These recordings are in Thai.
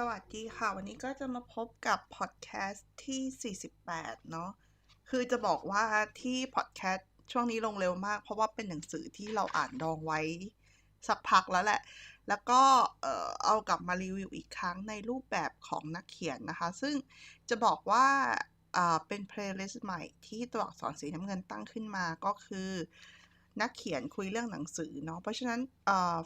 สวัสดีค่ะ วันนี้ก็จะมาพบกับพอดแคสต์ที่ 48 เนาะคือจะบอกว่าที่พอดแคสต์ช่วงนี้ลงเร็วมาก เพราะว่าเป็นหนังสือที่เราอ่านดองไว้ สักพักแล้วแหละ แล้วก็เออเอากลับมารีวิวอีกครั้งในรูปแบบของนักเขียนนะคะ ซึ่งจะบอกว่าเป็นเพลย์ลิสต์ใหม่ที่ตัวอักษรสีน้ำเงินตั้งขึ้นมาก็คือนักเขียนคุยเรื่องหนังสือเนาะ เพราะฉะนั้น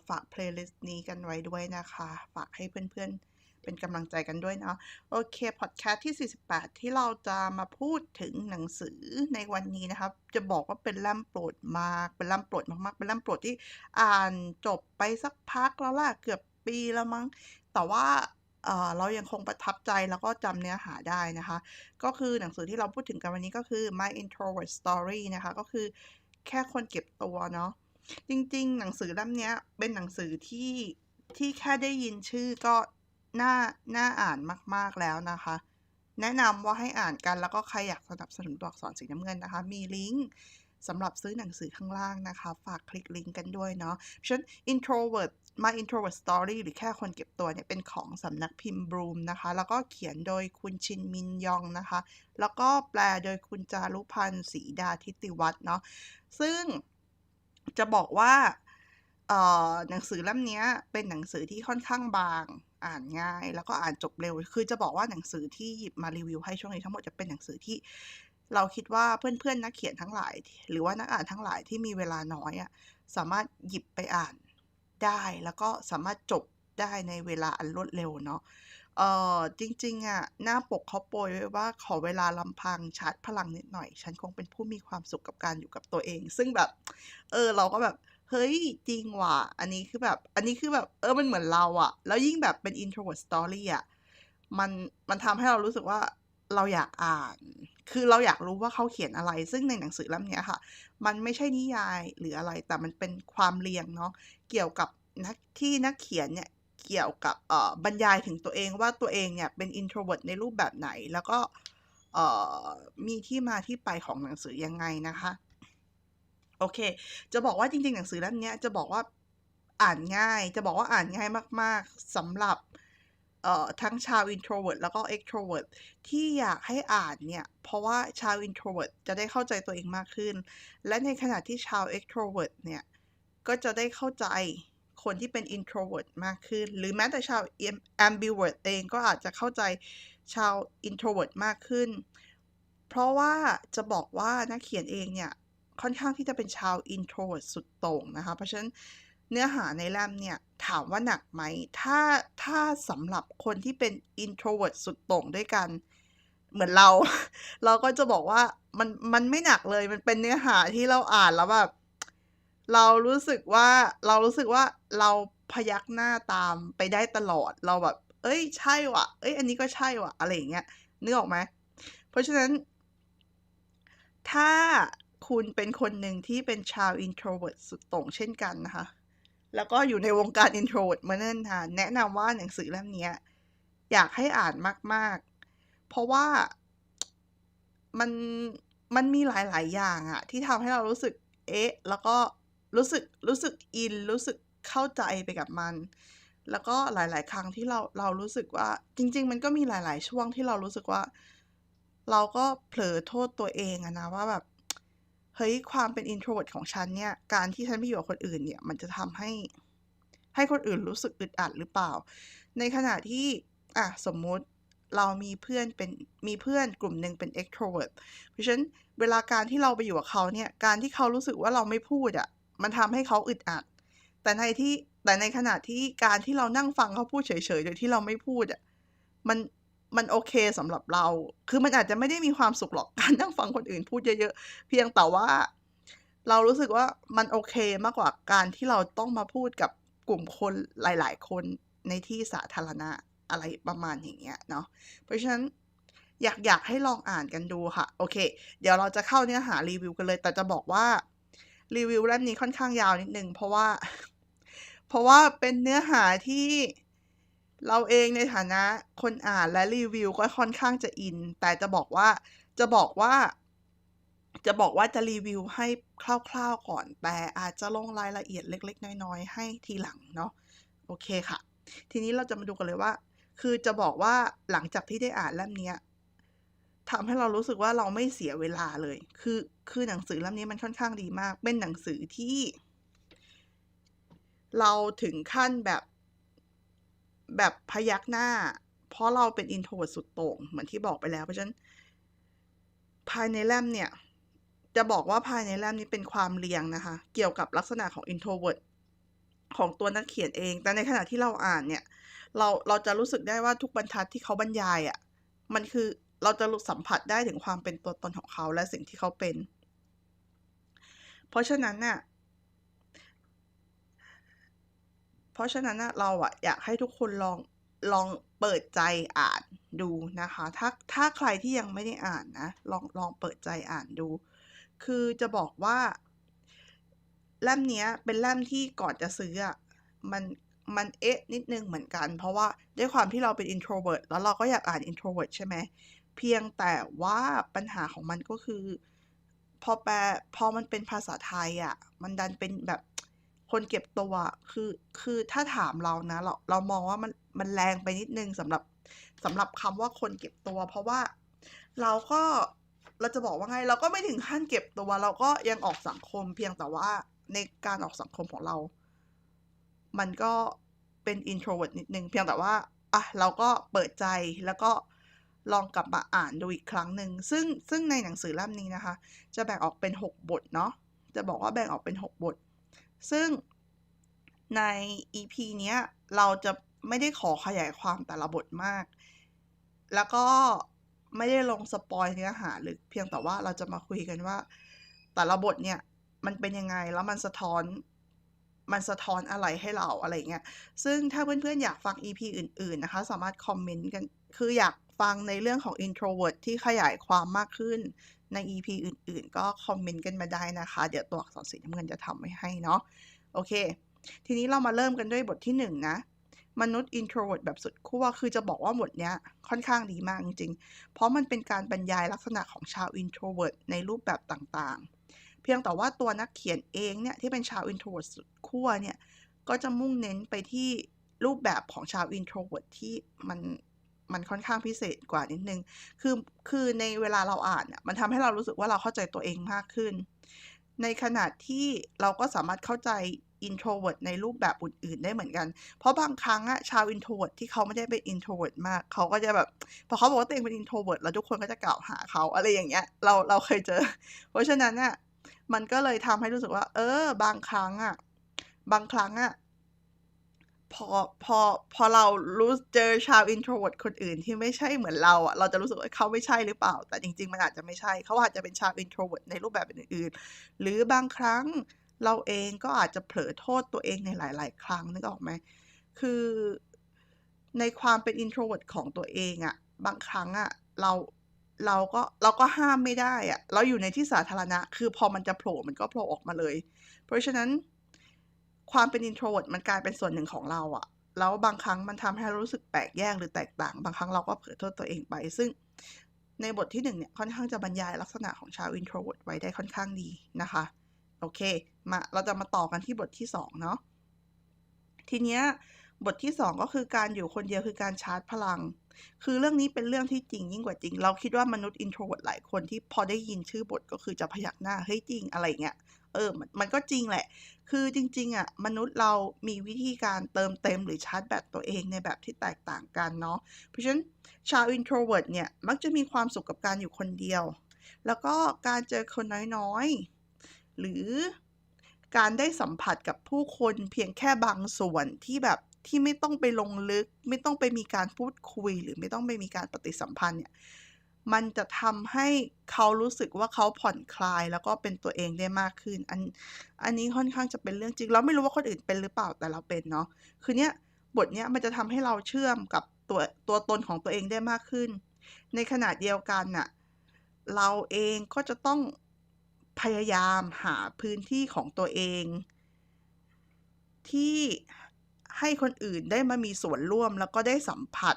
ฝากเพลย์ลิสต์นี้กันไว้ด้วยนะคะ ฝากให้เพื่อนๆ เป็นกำลังใจกันด้วยเนาะโอเคพอดแคสต์ที่ 48 ที่เราจะมาพูดถึงหนังสือในวันนี้นะครับ จะบอกว่าเป็นล่ำโปรดมาก เป็นล่ำโปรดมากๆ เป็นล่ำโปรดที่อ่านจบไปสักพักแล้วล่ะเกือบปีแล้วมั้ง แต่ว่าเรายังคงประทับใจแล้วก็จำเนื้อหาได้นะคะ ก็คือหนังสือที่เราพูดถึงกันวันนี้ก็คือ My Introvert Story นะคะ ก็คือแค่คนเก็บตัวเนาะ จริงๆ หนังสือเล่มนี้เป็นหนังสือที่ที่แค่ได้ยินชื่อก็ น่าน่าอ่านมาก ๆ แล้วนะคะ แนะนำว่าให้อ่านกันแล้วก็ใครอยากสนับสนุนตัวอักษรสีน้ำเงินนะคะ มีลิงก์สำหรับซื้อหนังสือข้างล่างนะคะ ฝากคลิกลิงก์กันด้วยเนาะเพราะฉะนั้น introvert my introvert story หรือแค่คนเก็บตัวเนี่ย เป็นของสำนักพิมพ์บรูมนะคะ แล้วก็เขียนโดยคุณชินมินยองนะคะ แล้วก็แปลโดยคุณจารุพันธ์ศรีดาทิติวัฒน์เนาะซึ่งจะบอกว่าหนังสือเล่มนี้เป็นหนังสือที่ค่อนข้างบาง อ่านง่าย แล้วก็อ่านจบเร็ว คือจะบอกว่าหนังสือที่หยิบมารีวิวให้ช่วงนี้ทั้งหมดจะเป็นหนังสือที่ เราคิดว่าเพื่อนๆนักเขียนทั้งหลาย หรือว่านักอ่านทั้งหลายที่มีเวลาน้อยอะสามารถหยิบไปอ่านได้แล้วก็สามารถจบได้ในเวลาอันรวดเร็วเนาะเออจริงๆอะหน้าปกเขาโปรยไว้ว่าขอเวลาลำพังชาร์จพลังนิดหน่อย ฉันคงเป็นผู้มีความสุขกับการอยู่กับตัวเอง ซึ่งแบบ เออ เราก็แบบ เฮ้ยจริงว่ะ อันนี้คือแบบ อันนี้คือแบบเออมันเหมือนเราอะแล้วยิ่งแบบเป็น introvert story อะมันมันทำให้เรารู้สึกว่าเราอยากอ่าน คือเราอยากรู้ว่าเขาเขียนอะไร ซึ่งในหนังสือเล่มเนี้ยค่ะ มันไม่ใช่นิยายหรืออะไร แต่มันเป็นความเรียงเนาะ เกี่ยวกับนักที่นักเขียนเนี่ย เกี่ยวกับเอ่อบรรยายถึงตัวเองว่าตัวเองเนี่ยเป็น introvert ในรูปแบบไหน แล้วก็เอ่อมีที่มาที่ไปของหนังสือยังไงนะคะ โอเค จะบอกว่าจริงๆ หนังสือเล่มนี้จะบอกว่าอ่านง่าย จะบอกว่าอ่านง่ายมาก ๆสำหรับเอ่อทั้งชาว introvert แล้วก็ extrovert ที่อยากให้อ่านเนี่ย เพราะว่าชาว introvert จะได้เข้าใจตัวเองมากขึ้น และในขณะที่ชาว extrovert เนี่ย ก็จะได้เข้าใจคนที่เป็น introvert มากขึ้น หรือแม้แต่ชาว ambivert เองก็อาจจะเข้าใจชาว introvert มากขึ้น เพราะว่าจะบอกว่านักเขียนเองเนี่ย ค่อนข้างที่จะเป็นชาว introvert สุดโต่งนะคะ เพราะฉะนั้นเนื้อหาในเล่มเนี่ย ถามว่าหนักไหม ถ้าถ้าสำหรับคนที่เป็น introvert สุดโต่งด้วยกัน เหมือนเรา เราก็จะบอกว่ามันมันไม่หนักเลย มันเป็นเนื้อหาที่เราอ่านแล้วแบบเรารู้สึกว่าเรารู้สึกว่าเราพยักหน้าตามไปได้ตลอดเราแบบ เอ้ยใช่ว่ะ เอ้ย อันนี้ก็ใช่ว่ะ อะไรอย่างเงี้ยนึกออกไหมเพราะฉะนั้น ถ้า คุณเป็นคนหนึ่งที่เป็นชาว introvert สุดโต่งเช่นกันนะคะ แล้วก็อยู่ในวงการ introvert มาเนิ่นนานแนะนำว่าหนังสือเล่มนี้อยากให้อ่านมาก ๆ เพราะว่ามันมันมีหลาย ๆ อย่างอะที่ทำให้เรารู้สึกเอ๊ะ แล้วก็รู้สึกรู้สึกอิน รู้สึกเข้าใจไปกับมัน แล้วก็หลาย ๆ ครั้งที่เราเรารู้สึกว่า จริง ๆ มันก็มีหลาย ๆ ช่วงที่เรารู้สึกว่า เราก็เผลอโทษตัวเองอะนะว่าแบบ เฮ้ยความเป็น introvert ของฉันเนี่ยการที่ฉันไปอยู่กับคนอื่นเนี่ยมันจะทำให้ให้คนอื่นรู้สึกอึดอัดหรือเปล่า ในขณะที่อะสมมุติเรามีเพื่อนเป็นมีเพื่อนกลุ่มหนึ่งเป็น extrovert เพราะฉะนั้นเวลาการที่เราไปอยู่กับเขาเนี่ยการที่เขารู้สึกว่าเราไม่พูดอะมันทำให้เขาอึดอัด แต่ในที่แต่ในขณะที่การที่เรานั่งฟังเขาพูดเฉยๆโดยที่เราไม่พูดอะมัน มันโอเคสำหรับเรา คือมันอาจจะไม่ได้มีความสุขหรอกการนั่งฟังคนอื่นพูดเยอะๆ เพียงแต่ว่า เรารู้สึกว่ามันโอเคมากกว่าการที่เราต้องมาพูดกับกลุ่มคนหลาย ๆ คนในที่สาธารณะอะไรประมาณอย่างเงี้ยเนาะ เพราะฉะนั้นอยากอยากให้ลองอ่านกันดูค่ะ โอเค เดี๋ยวเราจะเข้าเนื้อหารีวิวกันเลย แต่จะบอกว่ารีวิวเล่มนี้ค่อนข้างยาวนิดนึงเพราะว่า เพราะว่าเป็นเนื้อหาที่ เราเองในฐานะคนอ่านและรีวิวก็ค่อนข้างจะอิน แต่จะบอกว่าจะบอกว่า จะบอกว่าจะรีวิวให้คร่าวๆก่อน แต่อาจจะลงรายละเอียดเล็ก ๆ น้อยๆ ให้ทีหลังเนาะโอเคค่ะ ทีนี้เราจะมาดูกันเลยว่า คือจะบอกว่าหลังจากที่ได้อ่านเล่มนี้ทำให้เรารู้สึกว่าเราไม่เสียเวลาเลย คือคือหนังสือเล่มนี้มันค่อนข้างดีมาก เป็นหนังสือที่ เราถึงขั้นแบบ แบบพยักหน้า เพราะเราเป็นอินโทรเวิร์สุดโต่งเหมือนที่บอกไปแล้ว เพราะฉะนั้น ภายในเล่มเนี่ย จะบอกว่าภายในเล่มนี้เป็นความเรียงนะคะ เกี่ยวกับลักษณะของ introvert ของตัวนักเขียนเอง แต่ในขณะที่เราอ่านเนี่ย เราเราจะรู้สึกได้ว่าทุกบรรทัดที่เขาบรรยายอะ่ะ มันคือเราจะรู้สัมผัสได้ถึงความเป็นตัวตนของเขาและสิ่งที่เขาเป็น เพราะฉะนั้นน่ะ เพ ราะฉะนั้นนะเราอะอยากให้ทุกคนลองลองเปิดใจอ่านดูนะคะ ถ้าถ้าใครที่ยังไม่ได้อ่านนะ ลองลองเปิดใจอ่านดู คือจะบอกว่าเล่มนี้เป็นเล่มที่ก่อนจะซื้ออะมันมันเอ๊ะนิดนึงเหมือนกัน เพราะว่าด้วยความที่เราเป็น introvert แล้วเราก็อยากอ่าน introvert ใช่ไหม เพียงแต่ว่าปัญหาของมันก็คือ พอแปลพอมันเป็นภาษาไทยอะมันดันเป็นแบบ คนเก็บตัวคือคือถ้าถามเรานะ เราเรามองว่ามันมันแรงไปนิดนึงสำหรับสำหรับคำว่าคนเก็บตัว เพราะว่าเราก็เราจะบอกว่าไง เราก็ไม่ถึงขั้นเก็บตัวเราก็ยังออกสังคมเพียงแต่ว่าในการออกสังคมของเรา มันก็เป็น introvert นิดนึงเพียงแต่ว่าอะเราก็เปิดใจแล้วก็ลองกลับมาอ่านดูอีกครั้งหนึ่งซึ่งซึ่งในหนังสือเล่มนี้นะคะ จะแบ่งออกเป็น 6 บทเนาะจะบอกว่าแบ่งออกเป็น 6 บท ซึ่งใน EP เนี้ย เราจะไม่ได้ขอขยายความแต่ละบทมาก แล้วก็ไม่ได้ลงสปอยเนื้อหาหรือเพียงแต่ว่าเราจะมาคุยกันว่า แต่ละบทเนี่ย มันเป็นยังไงแล้วมันสะท้อน มันสะท้อนอะไรให้เราอะไรเงี้ย ซึ่งถ้าเพื่อนๆ อยากฟัง EP อื่น ๆ นะคะ สามารถคอมเมนต์กัน คืออยากฟังในเรื่องของ introvert ที่ขยายความมากขึ้น ใน EP อื่นๆ ก็คอมเมนต์กันมาได้นะคะ เดี๋ยวตัวอักษรสีน้ำเงินจะทำไว้ให้เนาะโอเค ทีนี้เรามาเริ่มกันด้วยบทที่1นนะมนุษย์ introvert แบบสุดขั้วคือจะบอกว่าบทเนี้ยค่อนข้างดีมากจริงๆ เพราะมันเป็นการบรรยายลักษณะของชาว introvert ในรูปแบบต่างๆ เพียงแต่ว่าตัวนักเขียนเองเนี่ยที่เป็นชาว introvert สุดขั้วเนี่ยก็จะมุ่งเน้นไปที่รูปแบบของชาว introvert ที่มัน มันค่อนข้างพิเศษกว่านิดนึง คือคือในเวลาเราอ่านเนี่ยมันทำให้เรารู้สึกว่าเราเข้าใจตัวเองมากขึ้น ในขณะที่เราก็สามารถเข้าใจ introvert ในรูปแบบอื่นๆได้เหมือนกัน เพราะบางครั้งอะชาว introvert ที่เขาไม่ได้เป็น introvert มาก เขาก็จะแบบ พอเขาบอกว่าตัวเองเป็น introvert แล้วทุกคนก็จะกล่าวหาเขาอะไรอย่างเงี้ย เราเราเคยเจอ เพราะฉะนั้นน่ะมันก็เลยทำให้รู้สึกว่า เออ บางครั้งอะบางครั้งอะ พอพอพอเรารู้เจอชาว introvert คนอื่นที่ไม่ใช่เหมือนเราอะเราจะรู้สึกว่าเขาไม่ใช่หรือเปล่า แต่จริง ๆ มันอาจจะไม่ใช่ เขาอาจจะเป็นชาว introvert ในรูปแบบอื่นๆ หรือบางครั้งเราเองก็อาจจะเผลอโทษตัวเองในหลาย ๆ ครั้งนึกออกไหม คือในความเป็น introvert ของตัวเองอะบางครั้งอะเราเราก็เราก็ห้ามไม่ได้อะเราอยู่ในที่สาธารณะ คือพอมันจะโผล่มันก็โผล่ออกมาเลย เพราะฉะนั้น ความเป็น introvert มันกลายเป็นส่วนหนึ่งของเราอะแล้วบางครั้งมันทำให้รู้สึกแปลกแยกหรือแตกต่าง บางครั้งเราก็เผลอโทษตัวเองไป ซึ่งในบทที่1เนี่ยค่อนข้างจะบรรยายลักษณะของชาว introvert ไว้ได้ค่อนข้างดีนะคะ โอเค มาเราจะมาต่อกันที่บทที่2เนาะทีเนี้ยบทที่2ก็คือการอยู่คนเดียวคือการชาร์จพลัง คือเรื่องนี้เป็นเรื่องที่จริงยิ่งกว่าจริง เราคิดว่ามนุษย์ introvert หลายคนที่พอได้ยินชื่อบทก็คือจะพยักหน้าเฮ้ยจริงอะไรเงี้ยเออมันมันก็จริงแหละ คือจริงๆอะมนุษย์เรามีวิธีการเติมเต็มหรือชาร์จแบตตัวเองในแบบที่แตกต่างกันเนาะเพราะฉะนั้นชาว introvert เนี่ยมักจะมีความสุขกับการอยู่คนเดียว แล้วก็การเจอคนน้อยๆ หรือการได้สัมผัสกับผู้คนเพียงแค่บางส่วนที่แบบ ที่ไม่ต้องไปลงลึก ไม่ต้องไปมีการพูดคุย หรือไม่ต้องไปมีการปฏิสัมพันธ์เนี่ยมันจะทำให้เขารู้สึกว่าเขาผ่อนคลายแล้วก็เป็นตัวเองได้มากขึ้น อันอันนี้ค่อนข้างจะเป็นเรื่องจริง เราไม่รู้ว่าคนอื่นเป็นหรือเปล่าแต่เราเป็นเนาะคือเนี้ยบทเนี้ยมันจะทำให้เราเชื่อมกับตัวตัวตนของตัวเองได้มากขึ้น ในขณะเดียวกันน่ะเราเองก็จะต้องพยายามหาพื้นที่ของตัวเอง ที่ ให้คนอื่นได้มามีส่วนร่วม แล้วก็ได้สัมผัส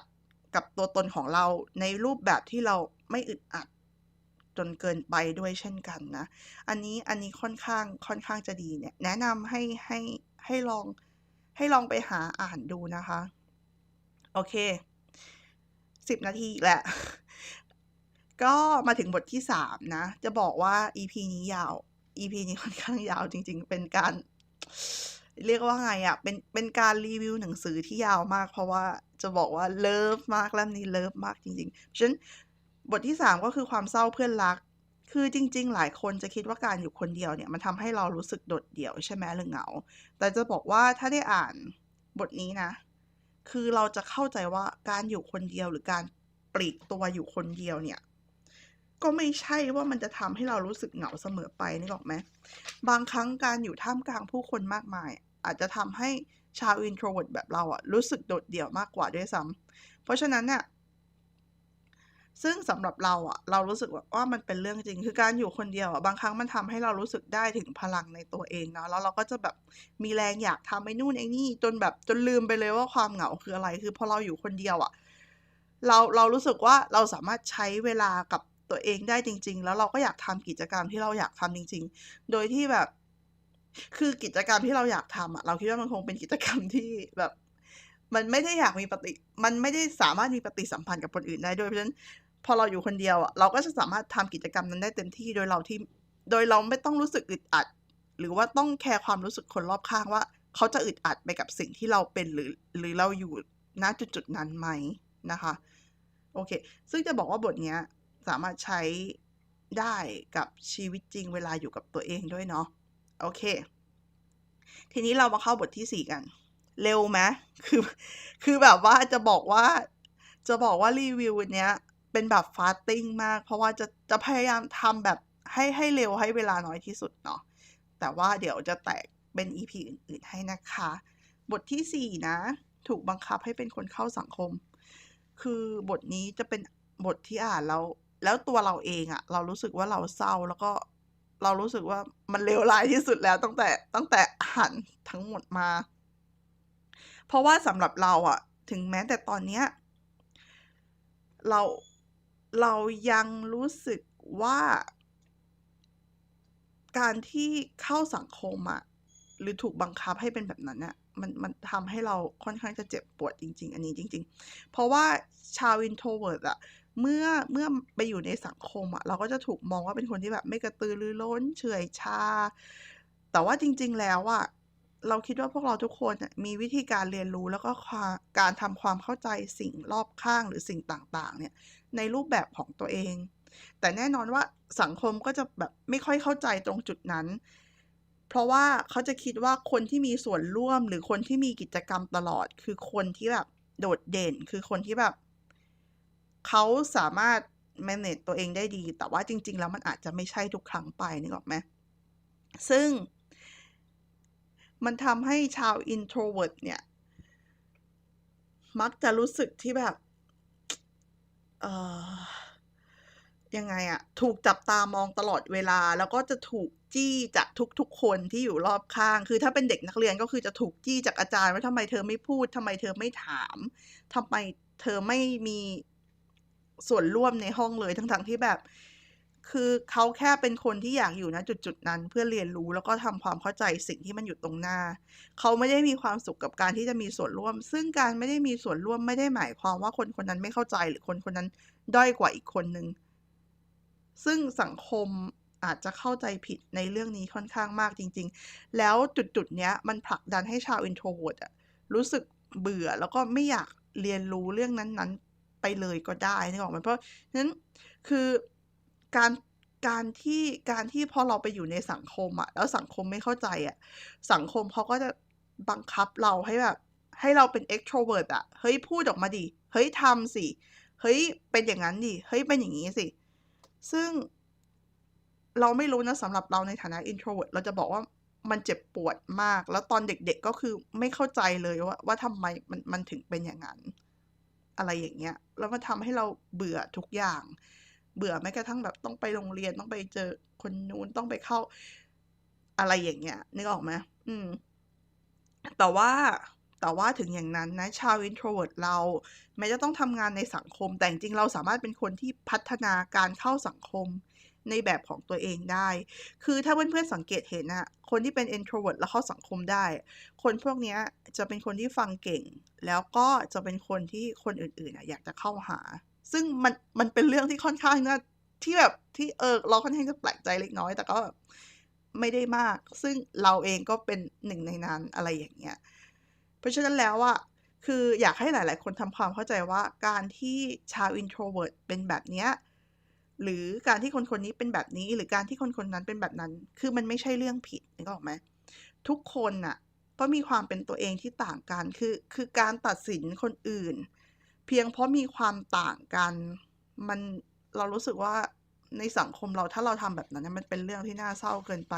กับตัวตนของเราในรูปแบบที่เราไม่อึดอัดจนเกินไปด้วยเช่นกันนะ อันนี้อันนี้ค่อนข้างค่อนข้างจะดีเนี่ย แนะนำให้ให้ให้ลองให้ลองไปหาอ่านดูนะคะ โอเคสิบนาทีแหละ ก็มาถึงบทที่สามนะ จะบอกว่า EP นี้ยาว EP นี้ค่อนข้างยาวจริง ๆ เป็นการ เรียกว่าไงอะ่ะเป็นเป็นการรีวิวหนังสือที่ยาวมาก เพราะว่าจะบอกว่าเลิฟมากเล่มนี้เลิฟมากจริงๆฉะนั้นบทที่สามก็คือความเศร้าเพื่อนรัก คือจริง ๆ หลายคนจะคิดว่าการอยู่คนเดียวเนี่ยมันทำให้เรารู้สึกโดดเดี่ยวใช่ไหมหรือเหงา แต่จะบอกว่าถ้าได้อ่านบทนี้นะ คือเราจะเข้าใจว่าการอยู่คนเดียวหรือการปลีกตัวอยู่คนเดียวเนี่ยก็ไม่ใช่ว่ามันจะทำให้เรารู้สึกเหงาเสมอไปนี่หรอกไหมบางครั้งการอยู่ท่ามกลางผู้คนมากมาย อาจจะทำให้ชาวอินโทรเวิร์ตแบบเราอะรู้สึกโดดเดี่ยวมากกว่าด้วยซ้ำเพราะฉะนั้นเนี่ยซึ่งสำหรับเราอะเรารู้สึกว่ามันเป็นเรื่องจริง คือการอยู่คนเดียวอะบางครั้งมันทำให้เรารู้สึกได้ถึงพลังในตัวเองเนาะแล้วเราก็จะแบบมีแรงอยากทำไอ้นู่นไอ้นี่จนแบบจนลืมไปเลยว่าความเหงาคืออะไร คือพอเราอยู่คนเดียวอะเราเรารู้สึกว่าเราสามารถใช้เวลากับตัวเองได้จริง ๆ แล้วเราก็อยากทำกิจกรรมที่เราอยากทำจริง ๆ โดยที่แบบ คือกิจกรรมที่เราอยากทำอะเราคิดว่ามันคงเป็นกิจกรรมที่แบบ มันไม่ได้อยากมีปฏิ มันไม่ได้สามารถมีปฏิสัมพันธ์กับคนอื่นได้ด้วยเพราะฉะนั้นพอเราอยู่คนเดียวอะเราก็จะสามารถทำกิจกรรมนั้นได้เต็มที่โดยเราที่ โดยเราไม่ต้องรู้สึกอึดอัด หรือว่าต้องแคร์ความรู้สึกคนรอบข้างว่า เขาจะอึดอัดไปกับสิ่งที่เราเป็นหรือ หรือเราอยู่ณจุดจุดนั้นไหมนะคะ โอเค ซึ่งจะบอกว่าบทเนี้ยสามารถใช้ได้กับชีวิตจริงเวลาอยู่กับตัวเองด้วยเนาะ โอเค ทีนี้เรามาเข้าบทที่สี่กัน เร็วไหมคือ คือแบบว่าจะบอกว่า จะบอกว่ารีวิวเนี้ย เป็นแบบฟาสติ้งมาก เพราะว่าจะจะพยายามทำแบบให้ให้เร็วให้เวลาน้อยที่สุดเนาะ แต่ว่าเดี๋ยวจะแตกเป็น EP อื่นๆให้นะคะ บทที่สี่นะ ถูกบังคับให้เป็นคนเข้าสังคม คือบทนี้จะเป็นบทที่อ่านแล้วแล้วตัวเราเองอะเรารู้สึกว่าเราเศร้าแล้วก็ เรารู้สึกว่ามันเลวร้ายที่สุดแล้วตั้งแต่ตั้งแต่อ่านทั้งหมดมา เพราะว่าสำหรับเราอะถึงแม้แต่ตอนเนี้ยเราเรายังรู้สึกว่า การที่เข้าสังคมอะหรือถูกบังคับให้เป็นแบบนั้นอะมันมันทำให้เราค่อนข้างจะเจ็บปวดจริง ๆ อันนี้จริง ๆ เพราะว่าชาวอินโทรเวิร์ตอะ เมื่อเมื่อไปอยู่ในสังคมอะเราก็จะถูกมองว่าเป็นคนที่แบบไม่กระตือรือร้นเฉื่อยชา แต่ว่าจริง ๆ แล้วอะเราคิดว่าพวกเราทุกคนมีวิธีการเรียนรู้แล้วก็การทำความเข้าใจสิ่งรอบข้างหรือสิ่งต่างๆ เนี่ยในรูปแบบของตัวเอง แต่แน่นอนว่าสังคมก็จะแบบไม่ค่อยเข้าใจตรงจุดนั้น เพราะว่าเขาจะคิดว่าคนที่มีส่วนร่วมหรือคนที่มีกิจกรรมตลอด คือคนที่แบบโดดเด่น คือคนที่แบบ เขาสามารถ manage ตัวเองได้ดี แต่ว่าจริง ๆ แล้วมันอาจจะไม่ใช่ทุกครั้งไปนึกออกไหมซึ่ง มันทำให้ชาว introvert เนี่ย มักจะรู้สึกที่แบบ เอ่อ ยังไงอะถูกจับตามองตลอดเวลา แล้วก็จะถูกจี้จากทุกๆ คนที่อยู่รอบข้าง คือถ้าเป็นเด็กนักเรียนก็คือจะถูกจี้จากอาจารย์ว่าทำไมเธอไม่พูดทำไมเธอไม่ถามทำไมเธอไม่มี ส่วนร่วมในห้องเลยทั้งๆที่แบบ คือเขาแค่เป็นคนที่อยากอยู่ณจุดๆนั้น เพื่อเรียนรู้แล้วก็ทำความเข้าใจสิ่งที่มันอยู่ตรงหน้า เขาไม่ได้มีความสุขกับการที่จะมีส่วนร่วม ซึ่งการไม่ได้มีส่วนร่วมไม่ได้หมายความว่าคนคนนั้นไม่เข้าใจหรือคนคนนั้นด้อยกว่าอีกคนหนึ่งซึ่งสังคมอาจจะเข้าใจผิดในเรื่องนี้ค่อนข้างมากจริง ๆ แล้วจุดๆ เนี้ยมันผลักดันให้ชาว introvert อะรู้สึกเบื่อแล้วก็ไม่อยากเรียนรู้เรื่องนั้นๆ ไปเลยก็ได้นึกออกไหมเพราะฉะนั้นคือการการที่การที่พอเราไปอยู่ในสังคมอะแล้วสังคมไม่เข้าใจอะสังคมเขาก็จะบังคับเราให้แบบ ให้เราเป็น extrovert อะเฮ้ยพูดออกมาสิเฮ้ยทำสิเฮ้ยเป็นอย่างงั้นสิเฮ้ยเป็นอย่างงี้สิ ซึ่งเราไม่รู้นะสำหรับเราในฐานะ introvert เราจะบอกว่ามันเจ็บปวดมาก แล้วตอนเด็กๆก็คือไม่เข้าใจเลยว่าว่าทำไมมันมันถึงเป็นอย่างงั้น อะไรอย่างเงี้ย แล้วมันทำให้เราเบื่อทุกอย่าง เบื่อแม้กระทั่งแบบต้องไปโรงเรียนต้องไปเจอคนนู้นต้องไปเข้าอะไรอย่างเงี้ยนึกออกไหมอืม แต่ว่าแต่ว่าถึงอย่างนั้นนะชาววินโทรเวิร์ดเราแม้จะต้องทำงานในสังคม แต่จริงเราสามารถเป็นคนที่พัฒนาการเข้าสังคม ในแบบของตัวเองได้ คือถ้าเพื่อนๆสังเกตเห็นอะคนที่เป็น introvert แล้วเข้าสังคมได้ คนพวกนี้จะเป็นคนที่ฟังเก่ง แล้วก็จะเป็นคนที่คนอื่นๆออยากจะเข้าหา ซึ่งมันมันเป็นเรื่องที่ค่อนข้างน่าที่แบบที่เออเราค่อนข้างจะแปลกใจเล็กน้อย แต่ก็แบบไม่ได้มาก ซึ่งเราเองก็เป็นหนึ่งในนั้นอะไรอย่างเงี้ย เพราะฉะนั้นแล้วอะคืออยากให้หลาย ๆ คนทำความเข้าใจว่าการที่ชาว introvert เป็นแบบเนี้ย หรือการที่คนคนนี้เป็นแบบนี้ หรือการที่คนคนนั้นเป็นแบบนั้น คือมันไม่ใช่เรื่องผิดนึกออกไหมทุกคนน่ะก็มีความเป็นตัวเองที่ต่างกัน คือคือการตัดสินคนอื่น เพียงเพราะมีความต่างกัน มันเรารู้สึกว่าในสังคมเราถ้าเราทำแบบนั้นมันเป็นเรื่องที่น่าเศร้าเกินไป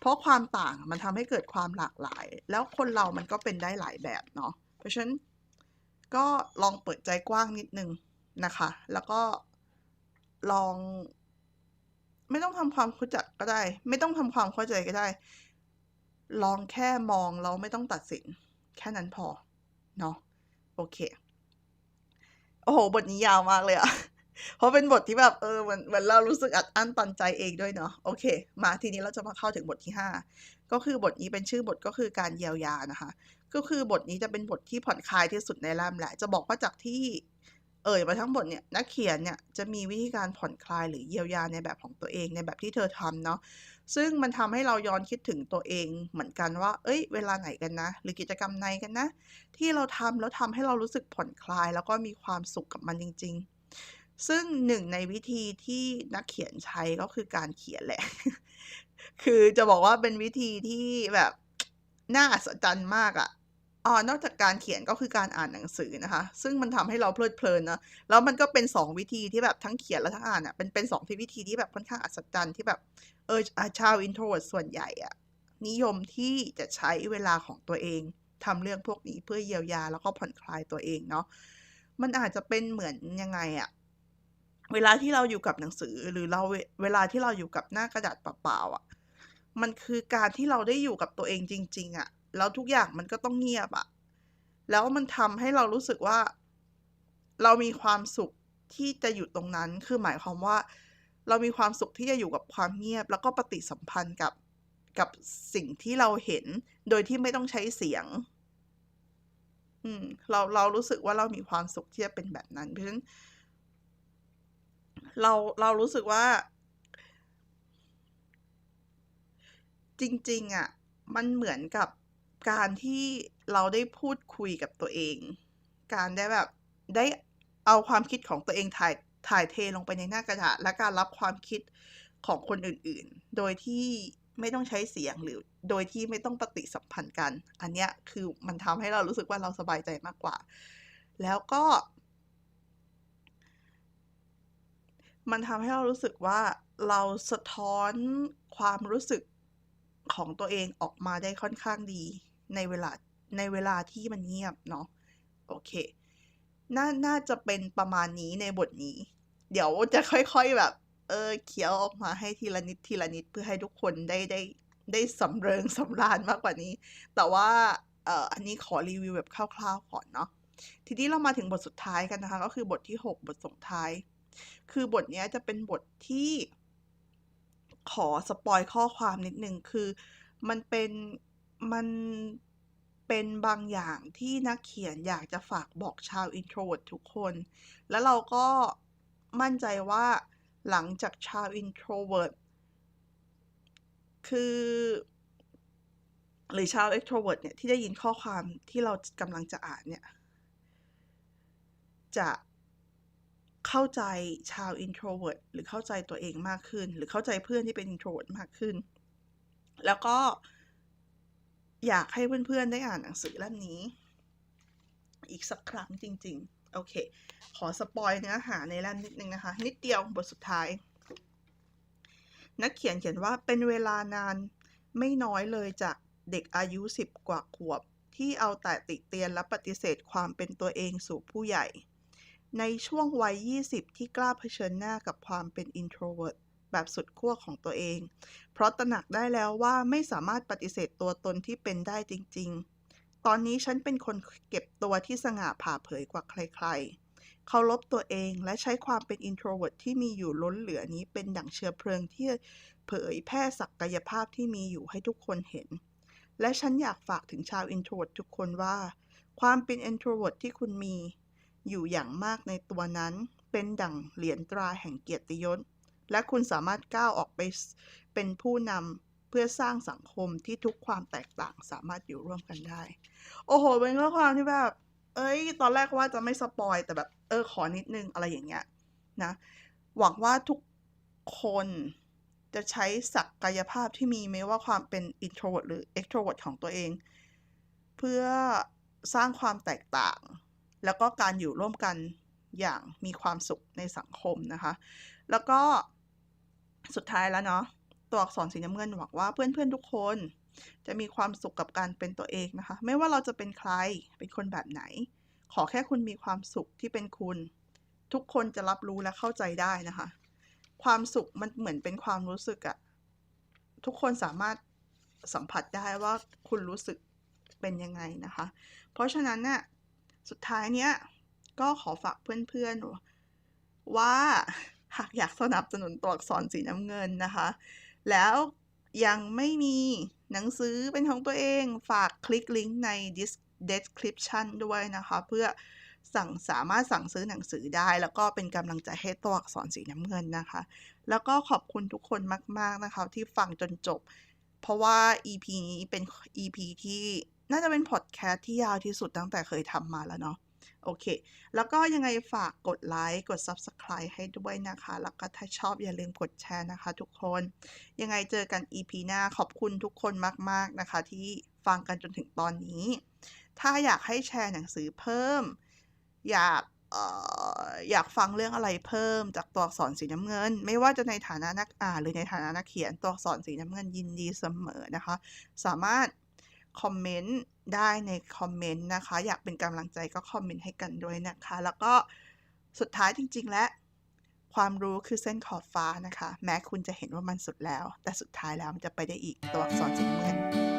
เพราะความต่างมันทำให้เกิดความหลากหลาย แล้วคนเรามันก็เป็นได้หลายแบบเนาะเพราะฉะนั้นก็ลองเปิดใจกว้างนิดนึงนะคะ แล้วก็ ลอง ไม่ต้องทำความเข้าใจก็ได้ ไม่ต้องทำความเข้าใจก็ได้ ลองแค่มองแล้วไม่ต้องตัดสิน แค่นั้นพอ เนาะโอเค โอ้โห บทนี้ยาวมากเลยอะเพราะเป็นบทที่แบบเออเหมือนเหมือนเรารู้สึกอัดอั้นตันใจเองด้วยเนาะโอเค มาทีนี้เราจะมาเข้าถึงบทที่ 5 ก็คือบทนี้เป็นชื่อบทก็คือการเยียวยานะคะ ก็คือบทนี้จะเป็นบทที่ผ่อนคลายที่สุดในเล่มแหละ จะบอกว่าจากที่ เอ่ยมาทั้งบทเนี่ยนักเขียนเนี่ยจะมีวิธีการผ่อนคลายหรือเยียวยาในแบบของตัวเองในแบบที่เธอทำเนาะซึ่งมันทำให้เราย้อนคิดถึงตัวเองเหมือนกันว่า เอ้ย เวลาไหนกันนะ หรือกิจกรรมไหนกันนะ ที่เราทำแล้วทำให้เรารู้สึกผ่อนคลาย แล้วก็มีความสุขกับมันจริง ๆ ซึ่งหนึ่งในวิธีที่นักเขียนใช้ก็คือการเขียนแหละ คือจะบอกว่าเป็นวิธีที่แบบน่าอัศจรรย์มากอะ อ๋อนอกจากการเขียนก็คือการอ่านหนังสือนะคะ ซึ่งมันทำให้เราเพลิดเพลินเนาะแล้วมันก็เป็น 2 วิธีที่แบบทั้งเขียนและทั้งอ่านอะเป็นเป็น2ที่วิธีที่แบบค่อนข้างอัศจรรย์ที่แบบเออชาว introvert ส่วนใหญ่อะนิยมที่จะใช้เวลาของตัวเองทำเรื่องพวกนี้เพื่อเยียวยาแล้วก็ผ่อนคลายตัวเองเนาะมันอาจจะเป็นเหมือนยังไงอะเวลาที่เราอยู่กับหนังสือหรือเราเวเวลาที่เราอยู่กับหน้ากระดาษเปล่าๆอะมันคือการที่เราได้อยู่กับตัวเองจริง ๆอะ แล้วทุกอย่างมันก็ต้องเงียบอะแล้วมันทำให้เรารู้สึกว่า เรามีความสุขที่จะอยู่ตรงนั้น คือหมายความว่า เรามีความสุขที่จะอยู่กับความเงียบ แล้วก็ปฏิสัมพันธ์กับกับสิ่งที่เราเห็น โดยที่ไม่ต้องใช้เสียง อืม เราเรารู้สึกว่าเรามีความสุขที่จะเป็นแบบนั้น เพราะฉะนั้น เราเรารู้สึกว่า จริง ๆอะมันเหมือนกับ การที่เราได้พูดคุยกับตัวเอง การได้แบบได้เอาความคิดของตัวเองถ่ายถ่ายเทลงไปในหน้ากระดาษ และการรับความคิดของคนอื่นๆ โดยที่ไม่ต้องใช้เสียงหรือโดยที่ไม่ต้องปฏิสัมพันธ์กัน อันเนี้ยคือมันทำให้เรารู้สึกว่าเราสบายใจมากกว่า แล้วก็ มันทำให้เรารู้สึกว่าเราสะท้อนความรู้สึกของตัวเองออกมาได้ค่อนข้างดี ในเวลาในเวลาที่มันเงียบเนาะโอเคน่าน่าจะเป็นประมาณนี้ในบทนี้ เดี๋ยวจะค่อยๆแบบ เออเขียวออกมาให้ทีละนิดทีละนิดเพื่อให้ทุกคนได้ได้ได้สำเริงสำราญมากกว่านี้ แต่ว่าเอ่ออันนี้ขอรีวิวแบบคร่าวๆก่อนเนาะทีนี้เรามาถึงบทสุดท้ายกันนะคะ ก็คือบทที่ 6 บทส่งท้าย คือบทนี้จะเป็นบทที่ขอสปอยข้อความนิดหนึ่งคือมันเป็น มันเป็นบางอย่างที่นักเขียนอยากจะฝากบอกชาว introvert ทุกคน แล้วเราก็มั่นใจว่าหลังจากชาว introvert คือ หรือชาว extrovert เนี่ย ที่ได้ยินข้อความที่เรากำลังจะอ่านเนี่ย จะเข้าใจชาว introvert หรือเข้าใจตัวเองมากขึ้น หรือเข้าใจเพื่อนที่เป็น introvert มากขึ้น แล้วก็ อยากให้เพื่อนๆได้อ่านหนังสือเล่มนี้ อีกสักครั้งจริง ๆ โอเค ขอสปอยเนื้อหาในเล่มนิดนึงนะคะ นิดเดียวบทสุดท้าย นักเขียนเขียนว่าเป็นเวลานานไม่น้อยเลยจากเด็กอายุ 10 กว่าขวบ ที่เอาแต่ติเตียนและปฏิเสธความเป็นตัวเองสู่ผู้ใหญ่ ในช่วงวัย 20 ที่กล้าเผชิญหน้ากับความเป็น introvert แบบสุดขั้วของตัวเอง เพราะตระหนักได้แล้วว่าไม่สามารถปฏิเสธตัวตนที่เป็นได้จริง ๆ ตอนนี้ฉันเป็นคนเก็บตัวที่สง่าผ่าเผยกว่าใคร ๆ เคารพตัวเองและใช้ความเป็น introvert ที่มีอยู่ล้นเหลือนี้เป็นดั่งเชื้อเพลิงที่เผยแพร่ศักยภาพที่มีอยู่ให้ทุกคนเห็น และฉันอยากฝากถึงชาว introvert ทุกคนว่า ความเป็น introvert ที่คุณมีอยู่อย่างมากในตัวนั้นเป็นดั่งเหรียญตราแห่งเกียรติยศ และคุณสามารถก้าวออกไปเป็นผู้นำเพื่อสร้างสังคมที่ทุกความแตกต่างสามารถอยู่ร่วมกันได้ โอ้โห เป็นข้อความที่แบบ เอ้ย ตอนแรกว่าจะไม่สปอยแต่แบบ เออ ขอนิดนึงอะไรอย่างเงี้ยนะ หวังว่าทุกคนจะใช้ศักยภาพที่มีไม่ว่าความเป็น introvert หรือ extrovert ของตัวเอง เพื่อสร้างความแตกต่าง แล้วก็การอยู่ร่วมกันอย่างมีความสุขในสังคมนะคะ แล้วก็ สุดท้ายแล้วเนาะตัวอักษรสีน้ำเงินหวังว่าเพื่อนๆทุกคน จะมีความสุขกับการเป็นตัวเองนะคะ ไม่ว่าเราจะเป็นใครเป็นคนแบบไหน ขอแค่คุณมีความสุขที่เป็นคุณ ทุกคนจะรับรู้และเข้าใจได้นะคะ ความสุขมันเหมือนเป็นความรู้สึกอะทุกคนสามารถสัมผัสได้ว่าคุณรู้สึกเป็นยังไงนะคะ เพราะฉะนั้นเนี่ยสุดท้ายเนี้ยก็ขอฝากเพื่อนๆว่า หากอยากสนับสนุนตัวอักษรสีน้ำเงินนะคะ แล้วยังไม่มีหนังสือเป็นของตัวเองฝากคลิกลิงก์ใน description ด้วยนะคะ เพื่อสั่งสามารถสั่งซื้อหนังสือได้ แล้วก็เป็นกำลังใจให้ตัวอักษรสีน้ำเงินนะคะ แล้วก็ขอบคุณทุกคนมาก ๆ นะคะ ที่ฟังจนจบ เพราะว่า EP นี้เป็น EP ที่น่าจะเป็นพอดแคสต์ที่ยาวที่สุดตั้งแต่เคยทำมาแล้วเนาะ โอเค แล้วก็ยังไงฝากกดไลค์กด Subscribe ให้ด้วยนะคะ แล้วก็ถ้าชอบอย่าลืมกดแชร์นะคะทุกคน ยังไงเจอกัน EP หน้าขอบคุณทุกคนมาก ๆ นะคะ ที่ฟังกันจนถึงตอนนี้ ถ้าอยากให้แชร์หนังสือเพิ่ม อยากอออยากฟังเรื่องอะไรเพิ่มจากตัวอักษรสีน้ำเงิน ไม่ว่าจะในฐานะนักอ่านหรือในฐานะนักเขียนตัวอักษรสีน้ำเงินยินดีเสมอนะคะ สามารถคอมเมนต์ ได้ในคอมเมนต์นะคะ อยากเป็นกำลังใจก็คอมเมนต์ให้กันด้วยนะคะ แล้วก็สุดท้ายจริง ๆ และ ความรู้คือเส้นขอบฟ้านะคะ แม้คุณจะเห็นว่ามันสุดแล้ว แต่สุดท้ายแล้วมันจะไปได้อีกตัวอักษรสีน้ำเงิน